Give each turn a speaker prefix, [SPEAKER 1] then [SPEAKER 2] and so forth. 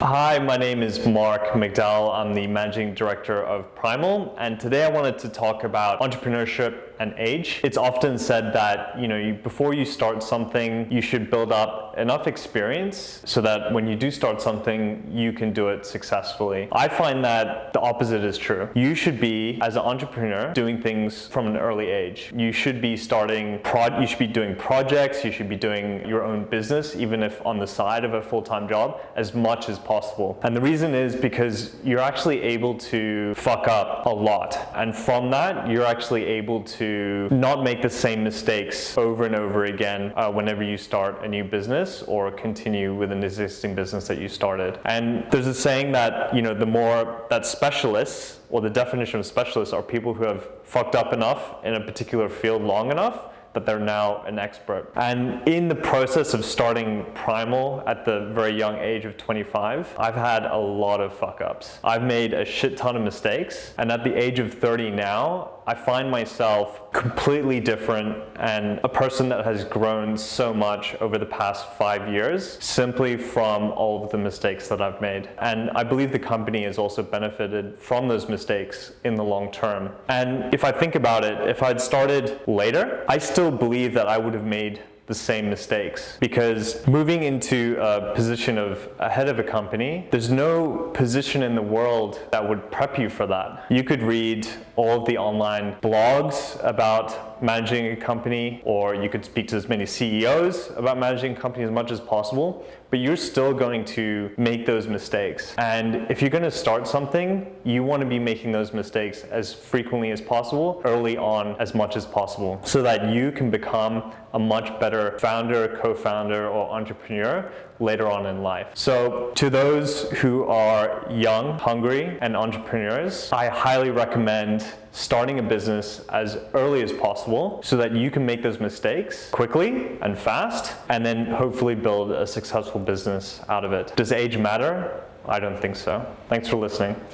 [SPEAKER 1] Hi, my name is Mark McDowell. I'm the managing director of Primal, and today I wanted to talk about entrepreneurship and age. It's often said that you know before you start something, you should build up enough experience so that when you do start something, you can do it successfully. I find that the opposite is true. You should be, as an entrepreneur, doing things from an early age. You should be starting prod. You should be doing projects. You should be doing your own business, even if on the side of a full-time job, as much as possible. And the reason is because you're actually able to fuck up a lot, and from that, you're actually able to not make the same mistakes over and over again uh, whenever you start a new business or continue with an existing business that you started. And there's a saying that, you know, the more that specialists, or the definition of specialists, are people who have fucked up enough in a particular field long enough that they're now an expert. And in the process of starting Primal at the very young age of 25, I've had a lot of fuck ups. I've made a shit ton of mistakes. And at the age of 30 now, I find myself completely different and a person that has grown so much over the past five years simply from all of the mistakes that I've made. And I believe the company has also benefited from those mistakes in the long term. And if I think about it, if I'd started later, I still believe that I would have made the same mistakes because moving into a position of a head of a company there's no position in the world that would prep you for that. You could read all of the online blogs about managing a company or you could speak to as many CEOs about managing a company as much as possible but you're still going to make those mistakes and if you're going to start something you want to be making those mistakes as frequently as possible early on as much as possible so that you can become a much better founder, co founder, or entrepreneur later on in life. So, to those who are young, hungry, and entrepreneurs, I highly recommend starting a business as early as possible so that you can make those mistakes quickly and fast and then hopefully build a successful business out of it. Does age matter? I don't think so. Thanks for listening.